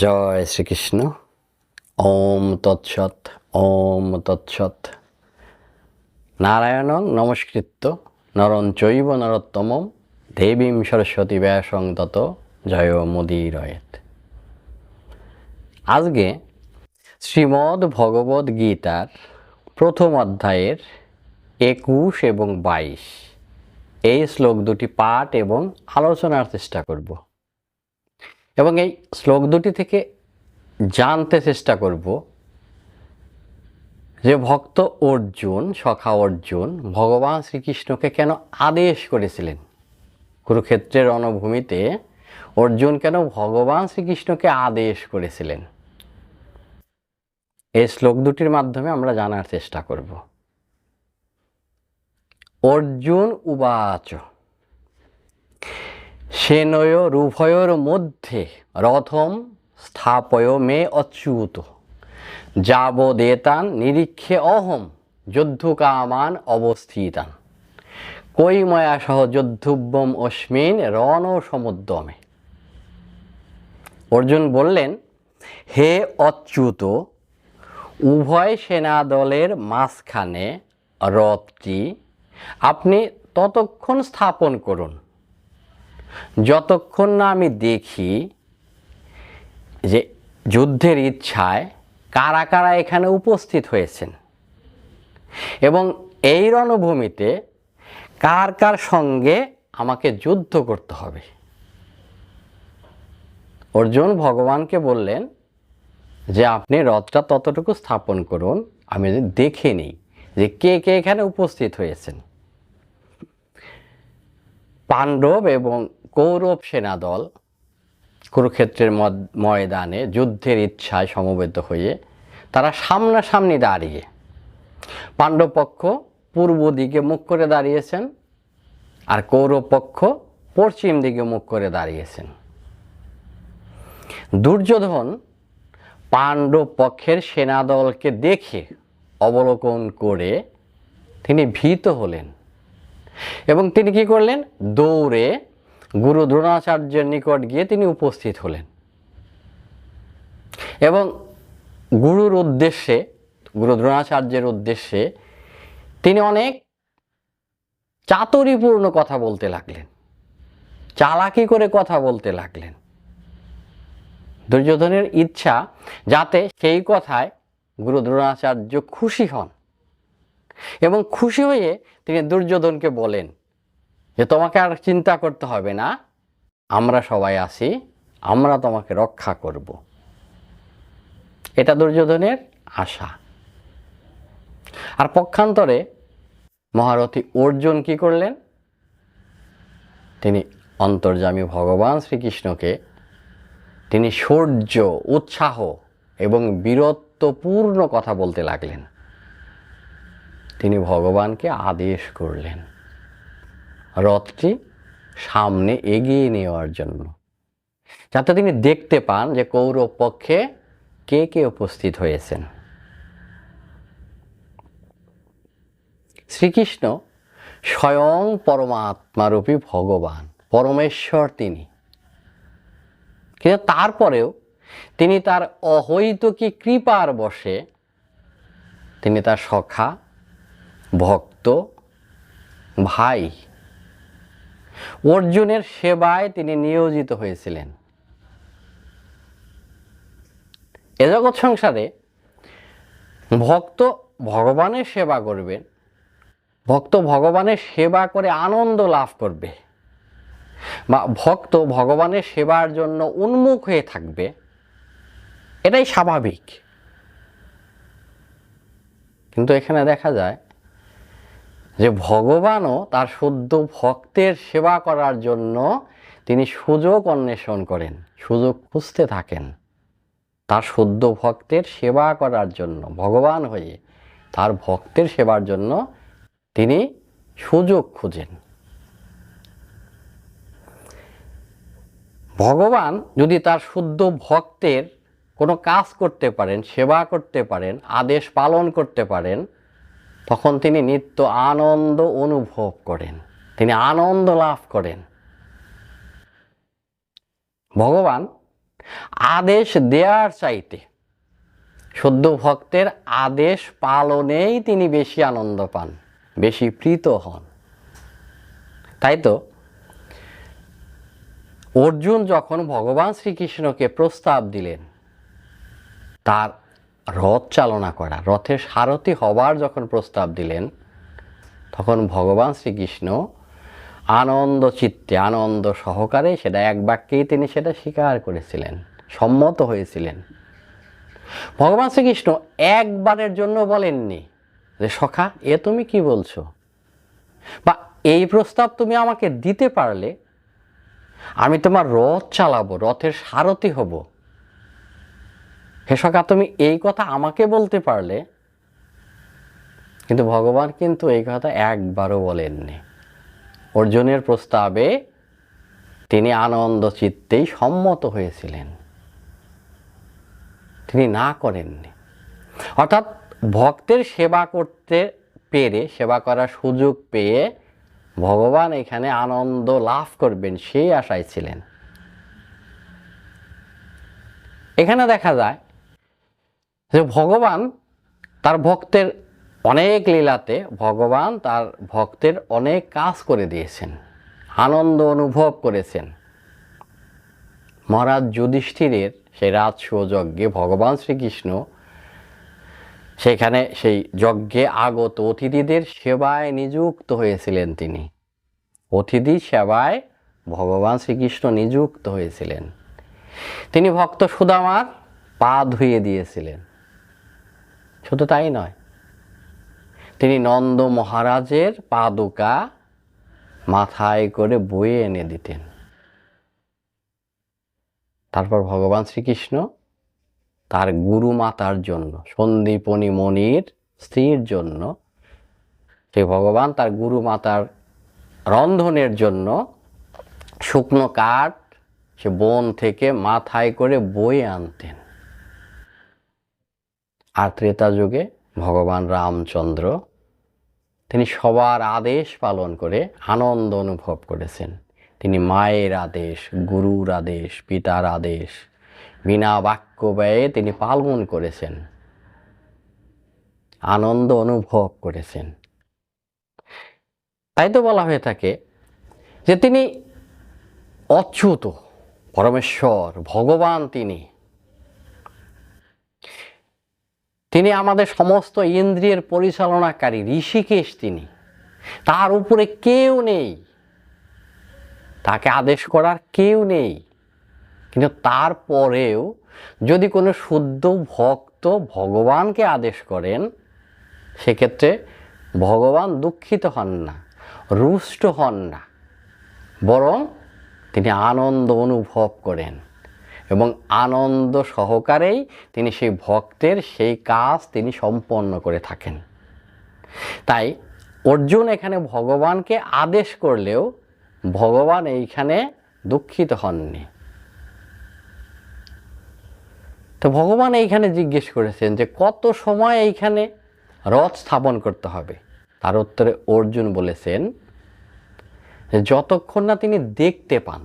জয় শ্রীকৃষ্ণ। ওম তৎসৎ ওম তৎসৎ। নারায়ণং নমস্কৃত্য, নরং চৈব নরোত্তমম, দেবীম সরস্বতী ব্যাসং তত, জয় মুদিরয়েত। আজকে শ্রীমদ্ ভগবদ গীতার প্রথম অধ্যায়ের একুশ এবং বাইশ, এই শ্লোক দুটি পাঠ এবং আলোচনার চেষ্টা করব। এবং এই শ্লোক দুটি থেকে জানতে চেষ্টা করব যে ভক্ত অর্জুন, সখা অর্জুন, ভগবান শ্রীকৃষ্ণকে কেন আদেশ করেছিলেন? কুরুক্ষেত্রের রণভূমিতে অর্জুন কেন ভগবান শ্রীকৃষ্ণকে আদেশ করেছিলেন? এই শ্লোক দুটির মাধ্যমে আমরা জানার চেষ্টা করব। অর্জুন উবাচ। সেনয় রুভয়োর মধ্যে রথম স্থাপয় মে অচ্যুত। যাবদেতান নিরীক্ষে অহম যুদ্ধকামান অবস্থিতান। কৈময়া সহ যুদ্ধুব্যম অস্মিন রণ সমুদ্যমে। অর্জুন বললেন, হে অচ্যুত, উভয় সেনা দলের মাঝখানে রথটি আপনি ততক্ষণ স্থাপন করুন। যতক্ষণ না আমি দেখি যে যুদ্ধের ইচ্ছায় কারা কারা এখানে উপস্থিত হয়েছেন এবং এই রণভূমিতে কার কার সঙ্গে আমাকে যুদ্ধ করতে হবে। অর্জুন ভগবানকে বললেন যে, আপনি রথটা ততটুকু স্থাপন করুন, আমি দেখে নিই যে কে কে এখানে উপস্থিত হয়েছেন। পাণ্ডব এবং কৌরব সেনাদল কুরুক্ষেত্রের ময়দানে যুদ্ধের ইচ্ছায় সমবেত হয়ে তারা সামনাসামনি দাঁড়িয়ে পাণ্ডবপক্ষ পূর্ব দিকে মুখ করে দাঁড়িয়েছেন আর কৌরবপক্ষ পশ্চিম দিকে মুখ করে দাঁড়িয়েছেন। দুর্যোধন পাণ্ডব পক্ষের সেনাদলকে দেখে অবলোকন করে তিনি ভীত হলেন এবং তিনি কি করলেন? দৌড়ে গুরু দ্রোণাচার্যের নিকট গিয়ে তিনি উপস্থিত হলেন। এবং গুরুর উদ্দেশ্যে, গুরু দ্রোণাচার্যের উদ্দেশ্যে তিনি অনেক চাতুরীপূর্ণ কথা বলতে লাগলেন। চালাকি করে কথা বলতে লাগলেন। দুর্যোধনের ইচ্ছা যাতে সেই কথায় গুরু দ্রোণাচার্য খুশি হন। এবং খুশি হয়ে তিনি দুর্যোধনকে বলেন যে তোমাকে আর চিন্তা করতে হবে না। আমরা সবাই আছি, আমরা তোমাকে রক্ষা করব। এটা দুর্যোধনের আশা। আর পক্ষান্তরে মহারথী অর্জুন কি করলেন? তিনি অন্তর্যামী ভগবান শ্রীকৃষ্ণকে, তিনি শৌর্য, উৎসাহ এবং বীরত্বপূর্ণ কথা বলতে লাগলেন। তিনি ভগবানকে আদেশ করলেন। রথটি সামনে এগিয়ে নেওয়ার জন্য। যাতে তিনি দেখতে পান যে কৌরব পক্ষে কে কে উপস্থিত হয়েছেন। শ্রীকৃষ্ণ স্বয়ং পরমাত্মারূপী ভগবান, পরমেশ্বর তিনি। কিন্তু তারপরেও তিনি তার অহৈতুকী কৃপার বসে তিনি তার সখা, ভক্ত, ভাই অর্জুনের সেবায় তিনি নিয়োজিত হয়েছিলেন। এ জগৎ সংসারে ভক্ত ভগবানের সেবা করবেন ভক্ত ভগবানের সেবা করে আনন্দ লাভ করবে, বা ভক্ত ভগবানের সেবার জন্য উন্মুখ হয়ে থাকবে, এটাই স্বাভাবিক। কিন্তু এখানে দেখা যায় যে ভগবানও তার শুদ্ধ ভক্তের সেবা করার জন্য তিনি সুযোগ অন্বেষণ করেন, সুযোগ খুঁজতে থাকেন। তার শুদ্ধ ভক্তের সেবা করার জন্য, ভগবান হয়ে তার ভক্তের সেবার জন্য তিনি সুযোগ খুঁজেন। ভগবান যদি তার শুদ্ধ ভক্তের কোনো কাজ করতে পারেন, সেবা করতে পারেন, আদেশ পালন করতে পারেন তখন তিনি নিত্য আনন্দ অনুভব করেন। তিনি আনন্দ লাভ করেন। ভগবান আদেশ দেওয়ার চাইতে সদ্য ভক্তের আদেশ পালনেই তিনি বেশি আনন্দ পান, বেশি প্রীত হন। তাই তো? অর্জুন যখন ভগবান শ্রীকৃষ্ণকে প্রস্তাব দিলেন, তার রথ চালনা করা, রথের সারথি হবার যখন প্রস্তাব দিলেন, তখন ভগবান শ্রীকৃষ্ণ আনন্দ চিত্তে, আনন্দ সহকারে সেটা এক বাক্যেই তিনি সেটা স্বীকার করেছিলেন, সম্মত হয়েছিলেন। ভগবান শ্রীকৃষ্ণ একবারের জন্য বলেননি যে, সখা, এ তুমি কি বলছো? বা এই প্রস্তাব তুমি আমাকে দিতে পারলে? আমি তোমার রথ চালাবো, রথের সারথি হব। হে সখা, তুমি এই কথা আমাকে বলতে পারলে? কিন্তু ভগবান কিন্তু এই কথা একবারও বলেননি। অর্জুনের প্রস্তাবে তিনি আনন্দ চিত্তেই সম্মত হয়েছিলেন। তিনি না করেননি। অর্থাৎ ভক্তের সেবা করতে পেরে, সেবা করার সুযোগ পেয়ে ভগবান এখানে আনন্দ লাভ করবেন সেই আশায় ছিলেন। এখানে দেখা যায় যে ভগবান তার ভক্তের অনেক লীলাতে ভগবান তার ভক্তের অনেক কাজ করে দিয়েছেন, আনন্দ অনুভব করেছেন। মহারাজ যুধিষ্ঠিরের সেই রাজসূয় যজ্ঞে ভগবান শ্রীকৃষ্ণ সেখানে সেই যজ্ঞে আগত অতিথিদের সেবায় নিযুক্ত হয়েছিলেন তিনি। অতিথি সেবায় ভগবান শ্রীকৃষ্ণ নিযুক্ত হয়েছিলেন। তিনি ভক্ত সুদামার পা ধুয়ে দিয়েছিলেন। শুধু তাই নয়, তিনি নন্দ মহারাজের পাদুকা মাথায় করে বয়ে এনে দিতেন। তারপর ভগবান শ্রীকৃষ্ণ তার গুরু মাতার জন্য, সন্দীপনী মণির স্ত্রীর জন্য, সে ভগবান তার গুরু মাতার রন্ধনের জন্য শুকনো কাঠ সে বন থেকে মাথায় করে বয়ে আনতেন। আর ত্রেতা যুগে ভগবান রামচন্দ্র, তিনি সবার আদেশ পালন করে আনন্দ অনুভব করেছেন। তিনি মায়ের আদেশ, গুরুর আদেশ, পিতার আদেশ, বিনা বাক্য ব্যয়ে তিনি পালন করেছেন। আনন্দ অনুভব করেছেন। তাই তো বলা হয়ে থাকে যে তিনি অচ্যুত, পরমেশ্বর, ভগবান তিনি। তিনি আমাদের সমস্ত ইন্দ্রিয়ের পরিচালনাকারী, ঋষিকেশ তিনি। তার উপরে কেউ নেই। তাকে আদেশ করার কেউ নেই। কিন্তু তারপরেও যদি কোনো শুদ্ধ ভক্ত ভগবানকে আদেশ করেন, সেক্ষেত্রে ভগবান দুঃখিত হন না, রুষ্ট হন না। বরং তিনি আনন্দ অনুভব করেন। এবং আনন্দ সহকারেই তিনি সেই ভক্তের সেই কাজ তিনি সম্পন্ন করে থাকেন। তাই অর্জুন এখানে ভগবানকে আদেশ করলেও ভগবান এইখানে দুঃখিত হননি। তো ভগবান এইখানে জিজ্ঞেস করেছেন যে কত সময় এইখানে রথ স্থাপন করতে হবে? তার উত্তরে অর্জুন বলেছেন যতক্ষণ না তিনি দেখতে পান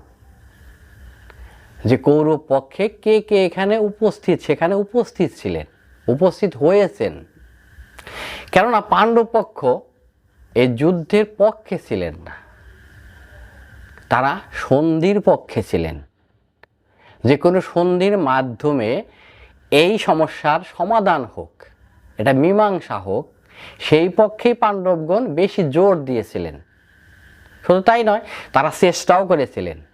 যে কৌরব পক্ষে কে কে এখানে উপস্থিত, সেখানে উপস্থিত ছিলেন, উপস্থিত হয়েছেন। কেননা পাণ্ডব পক্ষ এই যুদ্ধের পক্ষে ছিলেন না। তারা সন্ধির পক্ষে ছিলেন। যে কোনো সন্ধির মাধ্যমে এই সমস্যার সমাধান হোক, এটা মীমাংসা হোক, সেই পক্ষেই পাণ্ডবগণ বেশি জোর দিয়েছিলেন। শুধু তাই নয়, তারা চেষ্টাও করেছিলেন।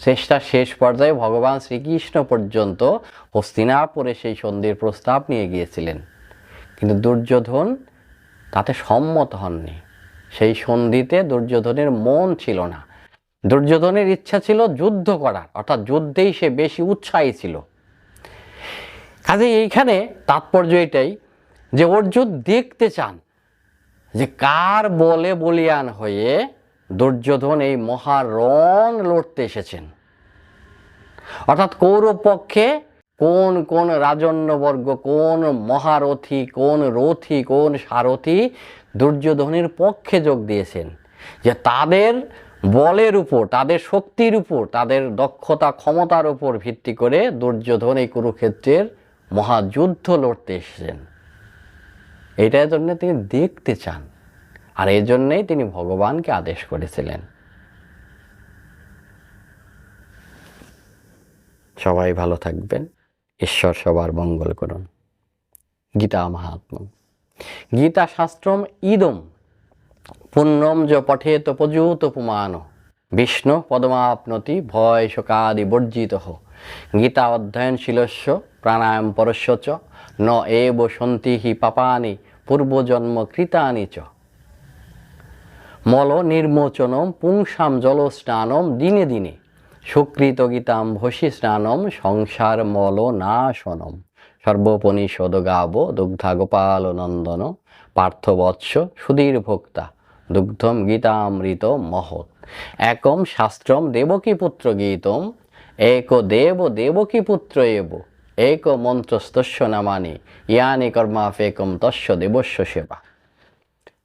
চেষ্টার শেষ পর্যায়ে ভগবান শ্রীকৃষ্ণ পর্যন্ত হস্তিনাপুরে সেই সন্ধির প্রস্তাব নিয়ে গিয়েছিলেন। কিন্তু দুর্যোধন তাতে সম্মত হননি। সেই সন্ধিতে দুর্যোধনের মন ছিল না। দুর্যোধনের ইচ্ছা ছিল যুদ্ধ করার, অর্থাৎ যুদ্ধেই সে বেশি উৎসাহী ছিল। কাজে এইখানে তাৎপর্য এটাই যে অর্জুন দেখতে চান যে কার বলে বলিয়ান হয়ে দুর্যোধন এই মহারণ লড়তে এসেছেন। অর্থাৎ কৌরব পক্ষে কোন কোন রাজন্যবর্গ, কোন মহারথী, কোন রথী, কোন সারথী দুর্যোধনের পক্ষে যোগ দিয়েছেন। যে তাদের বলের উপর, তাদের শক্তির উপর, তাদের দক্ষতা, ক্ষমতার উপর ভিত্তি করে দুর্যোধন এই কুরুক্ষেত্রের মহাযুদ্ধ লড়তে এসেছেন। এটার জন্য তিনি দেখতে চান। আর এই জন্যেই তিনি ভগবানকে আদেশ করেছিলেন। সবাই ভালো থাকবেন। ঈশ্বর সবার মঙ্গল করুন। গীতা মাহাত্ম গীতা শাস্ত্রম ইদম। পুণ্যম য পঠেত পযুত পুমান। বিষ্ণু পদমাপ্নতি ভয় শোকাদি বর্জিত। গীতা অধ্যয়নশীলস্য প্রাণায়াম পরস্য চ। ন এব সন্তি হি পাপানি, পূর্বজন্ম কৃতানি চ। মল নির্মোচনম পুংসাম জল স্নানম দিনে দিনে। সুকৃত গীতাম ভসি স্নানম সংসার মল নাশনম। সর্বপনিষদ গাব দুগ্ধা গোপাল নন্দন। পার্থবৎস সুধীর ভোক্তা দুগ্ধম গীতামৃত মহৎ। একম শাস্ত্রম দেবকী পুত্র গীতম। এক দেব দেবকী পুত্র এব। এক মন্ত্রস্তস্য নামানি। ইয়ানি কর্মাফেকম তস্য দেবস্য সেবা।